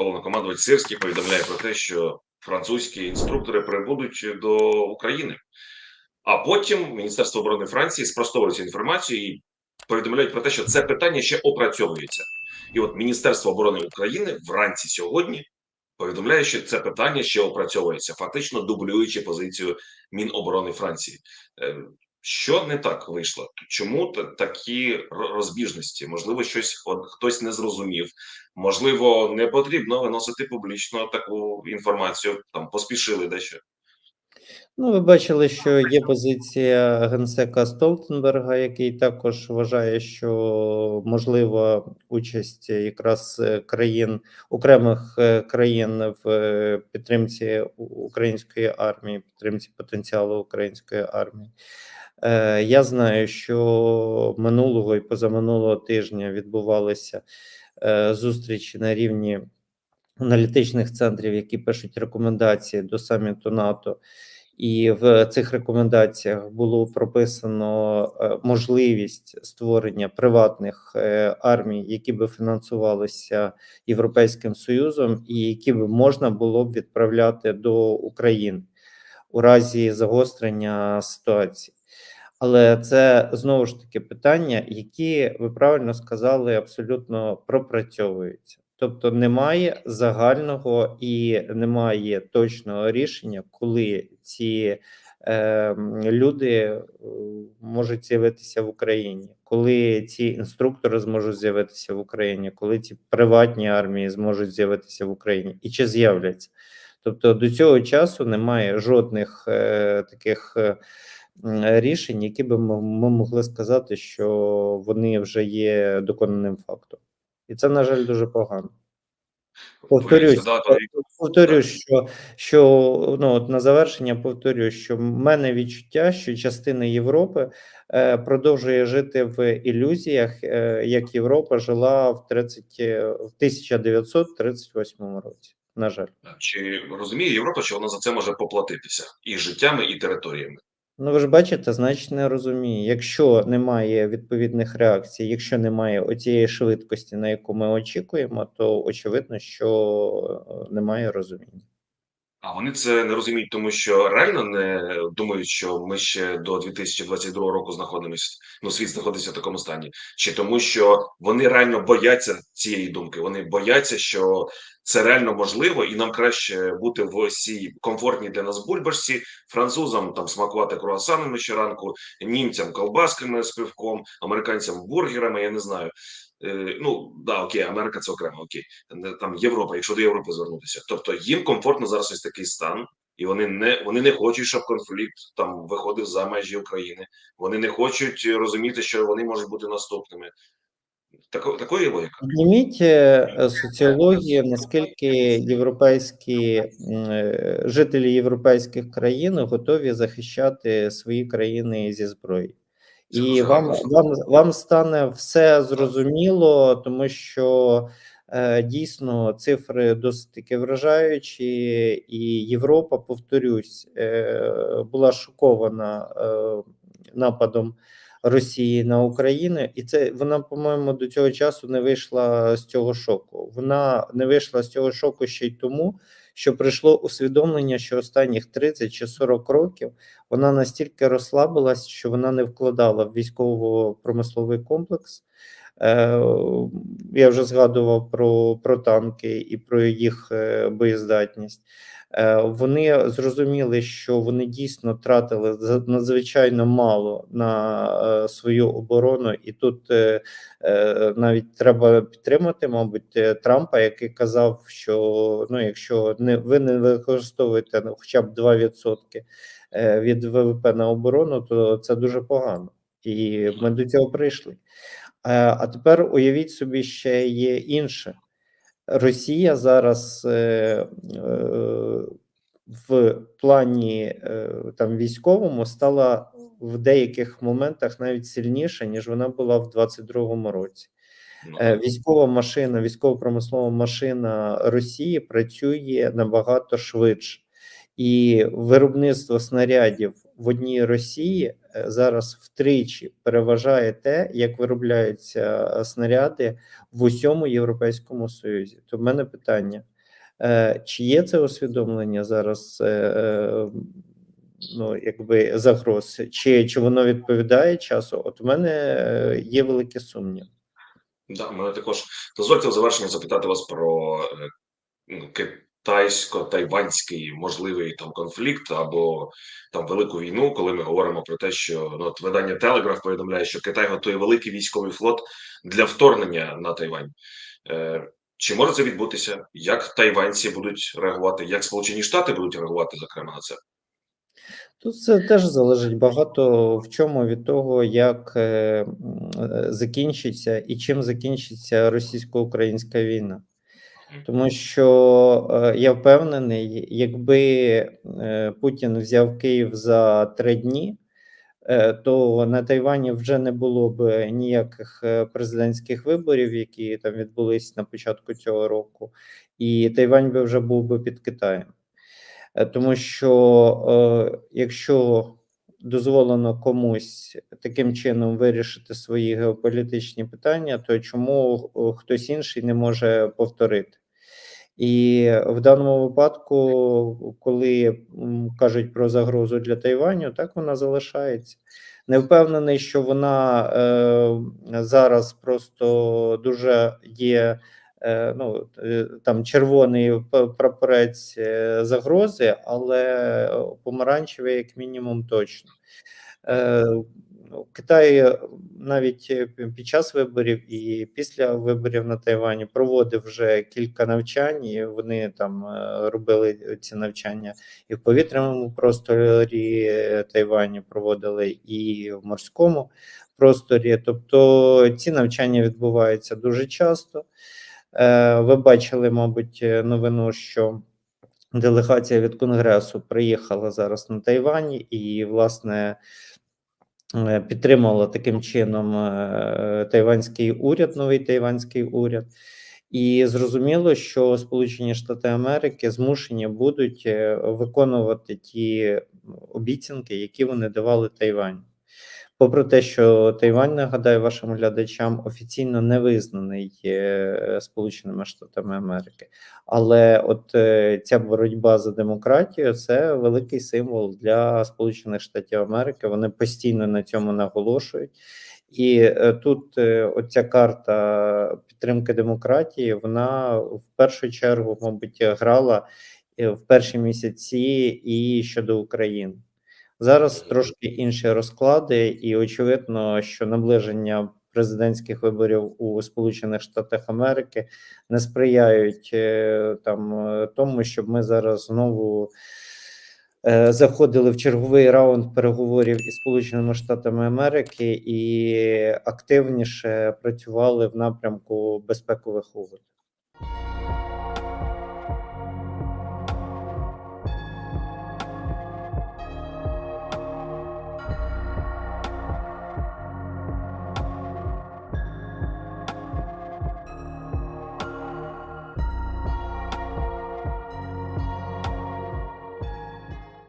головнокомандувач Сирський повідомляє про те, що французькі інструктори прибудуть до України. А потім Міністерство оборони Франції спростовує цю інформацію і повідомляють про те, що це питання ще опрацьовується. І от Міністерство оборони України вранці сьогодні повідомляє, що це питання ще опрацьовується, фактично дублюючи позицію Міноборони Франції. Що не так вийшло? Чому та- такі розбіжності? Можливо, щось от хтось не зрозумів. Можливо, не потрібно виносити публічно таку інформацію. Там поспішили дещо. Ну, ви бачили, що є позиція генсека Столтенберга, який також вважає, що можлива участь якраз е, країн окремих е, країн в е, підтримці української армії, підтримці потенціалу української армії. Е, Я знаю, що минулого і позаминулого тижня відбувалися е, зустрічі на рівні аналітичних центрів, які пишуть рекомендації до саміту НАТО. І в цих рекомендаціях було прописано е, можливість створення приватних армій, які би фінансувалися Європейським Союзом, і які би можна було б відправляти до України у разі загострення ситуації. Але це знову ж таки питання, які ви правильно сказали, абсолютно пропрацьовуються. Тобто немає загального і немає точного рішення, коли ці е, люди можуть з'явитися в Україні, коли ці інструктори зможуть з'явитися в Україні, коли ці приватні армії зможуть з'явитися в Україні, і чи з'являться. Тобто до цього часу немає жодних е, таких. Е, рішень, які би ми могли сказати, що вони вже є доконаним фактом, і це на жаль дуже погано. Повторюсь, повторюсь, що, що ну от на завершення повторюю, що в мене відчуття, що частина Європи е, продовжує жити в ілюзіях, е, як Європа жила в 30, е, в 1938 році. На жаль. Чи розуміє Європа, що вона за це може поплатитися і життями, і територіями? Ну, ви ж бачите, значить не розуміє. Якщо немає відповідних реакцій, якщо немає оцієї швидкості, на яку ми очікуємо, то очевидно, що е, немає розуміння. А вони це не розуміють, тому що реально не думають, що ми ще до 2022 року знаходимося. Ну, світ знаходиться в такому стані, чи тому, що вони реально бояться цієї думки. Вони бояться, що це реально можливо, і нам краще бути в цій комфортній для нас бульбашці, французам там смакувати круасанами щоранку, німцям колбасками з пивком, американцям бургерами. Я не знаю. Е, ну да, окей, Америка це окремо, окей. Там Європа, якщо до Європи звернутися. Тобто їм комфортно зараз ось такий стан, і вони не вони не хочуть, щоб конфлікт там виходив за межі України. Вони не хочуть розуміти, що вони можуть бути наступними. Тако, такої є логіка. Підніміть е, соціологію, наскільки європейські е, жителі європейських країн готові захищати свої країни зі зброєю. І вам, вам, вам стане все зрозуміло, тому що е, дійсно цифри досить таки вражаючі, і Європа, повторюсь, е, була шокована е, нападом Росії на Україну, і це вона, по-моєму, до цього часу не вийшла з цього шоку. Вона не вийшла з цього шоку ще й тому, що прийшло усвідомлення, що останніх 30 чи 40 років вона настільки розслабилась, що вона не вкладала в військово-промисловий комплекс. Е, Я вже згадував про, про танки і про їх е, боєздатність. Е, Вони зрозуміли, що вони дійсно тратили надзвичайно мало на свою оборону, і тут навіть треба підтримати, мабуть, Трампа, який казав, що ну, якщо не ви не використовуєте хоча б 2% е, від ВВП на оборону, то це дуже погано, і ми до цього прийшли. Е, А тепер уявіть собі ще є інше. Росія зараз е, е, в плані там військовому стала в деяких моментах навіть сильніша, ніж вона була в 22-му році. Ну, Військова машина, військово-промислова машина Росії працює набагато швидше. І виробництво снарядів в одній Росії зараз втричі переважає те, як виробляються е, снаряди в усьому Європейському Союзі. То в мене питання: е, чи є це усвідомлення зараз? е, е, Ну, якби загроз, чи, чи воно відповідає часу? От у мене е, є великі сумніви. Да, мене також дозвольте в завершення запитати вас про китайсько-тайванський можливий там конфлікт або там велику війну, коли ми говоримо про те, що ну, от видання Телеграф повідомляє, що Китай готує великий військовий флот для вторгнення на Тайвань. Е, чи може це відбутися? Як тайванці будуть реагувати? Як Сполучені Штати будуть реагувати, зокрема на це? Тут це теж залежить багато в чому від того, як е, е, закінчиться і чим закінчиться російсько-українська війна. Тому що е, я впевнений, якби е, Путін взяв Київ за три дні, е, то на Тайвані вже не було б ніяких президентських виборів, які там відбулись на початку цього року, і Тайвань би вже був би під Китаєм. Тому що якщо дозволено комусь таким чином вирішити свої геополітичні питання, то чому хтось інший не може повторити? І в даному випадку, коли кажуть про загрозу для Тайваню, так вона залишається. Не впевнений, що вона е, зараз просто дуже є е, ну, е, там червоний прапорець е, загрози, але помаранчевий, як мінімум, точно. Е, ну, Китай е, навіть е, під час виборів і після виборів на Тайвані проводив вже кілька навчань. і Вони там е, робили ці навчання і в повітряному просторі Тайвані проводили, і в морському просторі. Тобто ці навчання відбуваються дуже часто. Ви бачили, мабуть, новину, що делегація від Конгресу приїхала зараз на Тайвань, і, власне, е, підтримала таким чином е, тайванський уряд, новий тайванський уряд. І зрозуміло, що Сполучені Штати Америки змушені будуть е, виконувати ті обіцянки, які вони давали Тайваню. Попри те, що Тайвань, нагадаю вашим глядачам, офіційно не визнаний е, Сполученими Штатами Америки, але от е, ця боротьба за демократію це великий символ для Сполучених Штатів Америки. Вони постійно на цьому наголошують. І е, тут оця карта підтримки демократії, вона в першу чергу, мабуть, грала в перші місяці і щодо України. Зараз трошки інші розклади, і очевидно, що наближення президентських виборів у Сполучених Штатах Америки не сприяють е, там е, тому, щоб ми зараз знову е, заходили в черговий раунд переговорів із Сполученими Штатами Америки і активніше працювали в напрямку безпекових угод.